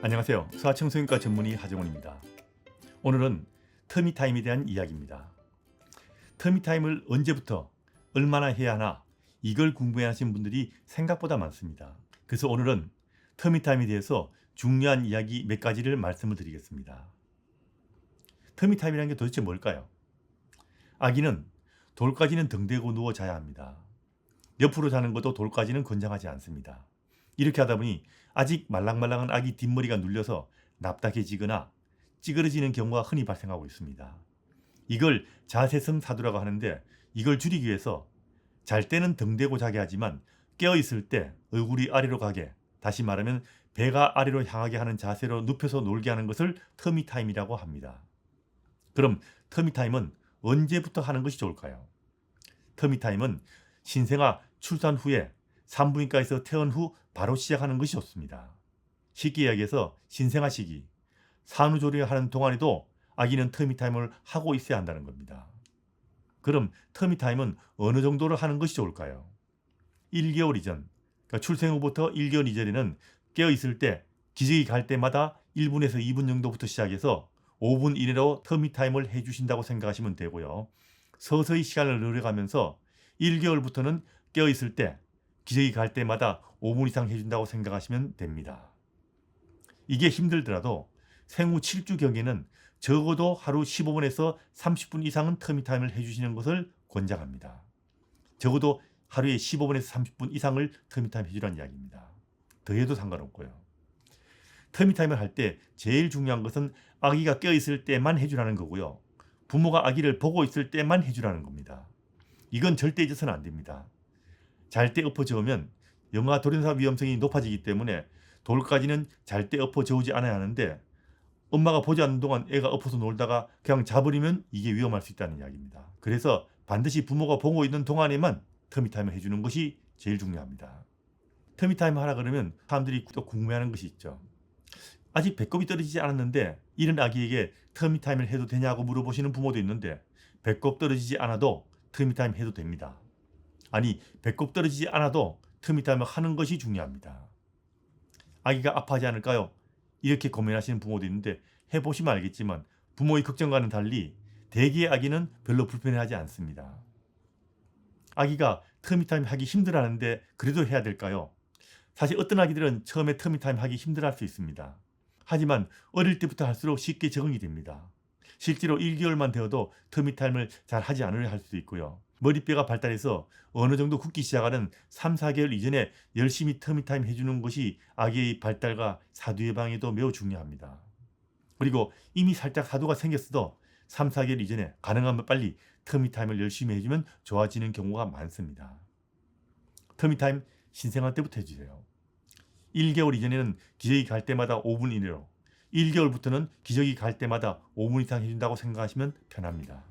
안녕하세요. 소아청소년과 전문의 하정원입니다. 오늘은 터미타임에 대한 이야기입니다. 터미타임을 언제부터 얼마나 해야 하나 이걸 궁금해하시는 분들이 생각보다 많습니다. 그래서 오늘은 터미타임에 대해서 중요한 이야기 몇 가지를 말씀을 드리겠습니다. 터미타임이라는 게 도대체 뭘까요? 아기는 돌까지는 등대고 누워 자야 합니다. 옆으로 자는 것도 돌까지는 권장하지 않습니다. 이렇게 하다 보니 아직 말랑말랑한 아기 뒷머리가 눌려서 납작해지거나 찌그러지는 경우가 흔히 발생하고 있습니다. 이걸 자세성 사두라고 하는데 이걸 줄이기 위해서 잘 때는 등대고 자게 하지만 깨어 있을 때 얼굴이 아래로 가게 다시 말하면 배가 아래로 향하게 하는 자세로 눕혀서 놀게 하는 것을 터미타임이라고 합니다. 그럼 터미타임은 언제부터 하는 것이 좋을까요? 터미타임은 신생아 출산 후에 산부인과에서 퇴원 후 바로 시작하는 것이 좋습니다. 쉽게 이야기해서 신생아 시기, 산후조리를 하는 동안에도 아기는 터미타임을 하고 있어야 한다는 겁니다. 그럼 터미타임은 어느 정도를 하는 것이 좋을까요? 1개월 이전, 그러니까 출생 후부터 1개월 이전에는 깨어 있을 때 기저귀 갈 때마다 1분에서 2분 정도부터 시작해서 5분 이내로 터미타임을 해주신다고 생각하시면 되고요. 서서히 시간을 늘려가면서 1개월부터는 깨어 있을 때 기저귀 갈 때마다 5분 이상 해준다고 생각하시면 됩니다. 이게 힘들더라도 생후 7주 경에는 적어도 하루 15분에서 30분 이상은 터미 타임을 해주시는 것을 권장합니다. 적어도 하루에 15분에서 30분 이상을 터미 타임 해주라는 이야기입니다. 더 해도 상관없고요. 터미 타임을 할 때 제일 중요한 것은 아기가 깨어있을 때만 해주라는 거고요. 부모가 아기를 보고 있을 때만 해주라는 겁니다. 이건 절대 잊어서는 안 됩니다. 잘때 엎어 저으면 영아 돌연사 위험성이 높아지기 때문에 돌까지는 잘때 엎어 저으지 않아야 하는데 엄마가 보지 않는 동안 애가 엎어서 놀다가 그냥 자버리면 이게 위험할 수 있다는 이야기입니다. 그래서 반드시 부모가 보고 있는 동안에만 터미타임을 해주는 것이 제일 중요합니다. 터미타임 하라 그러면 사람들이 또 궁금해하는 것이 있죠. 아직 배꼽이 떨어지지 않았는데 이런 아기에게 터미타임을 해도 되냐고 물어보시는 부모도 있는데 배꼽 떨어지지 않아도 터미타임 해도 됩니다. 아니 배꼽 떨어지지 않아도 터미타임을 하는 것이 중요합니다. 아기가 아파하지 않을까요? 이렇게 고민하시는 부모도 있는데 해보시면 알겠지만 부모의 걱정과는 달리 대개의 아기는 별로 불편해하지 않습니다. 아기가 터미타임 하기 힘들어하는데 그래도 해야 될까요? 사실 어떤 아기들은 처음에 터미타임 하기 힘들어할 수 있습니다. 하지만 어릴 때부터 할수록 쉽게 적응이 됩니다. 실제로 1개월만 되어도 터미타임을 잘 하지 않으려 할 수도 있고요. 머리뼈가 발달해서 어느 정도 굳기 시작하는 3, 4개월 이전에 열심히 터미타임 해주는 것이 아기의 발달과 사두 예방에도 매우 중요합니다. 그리고 이미 살짝 사두가 생겼어도 3, 4개월 이전에 가능하면 빨리 터미타임을 열심히 해주면 좋아지는 경우가 많습니다. 터미타임 신생아 때부터 해주세요. 1개월 이전에는 기저귀 갈 때마다 5분 이내로 1개월부터는 기저귀 갈 때마다 5분 이상 해준다고 생각하시면 편합니다.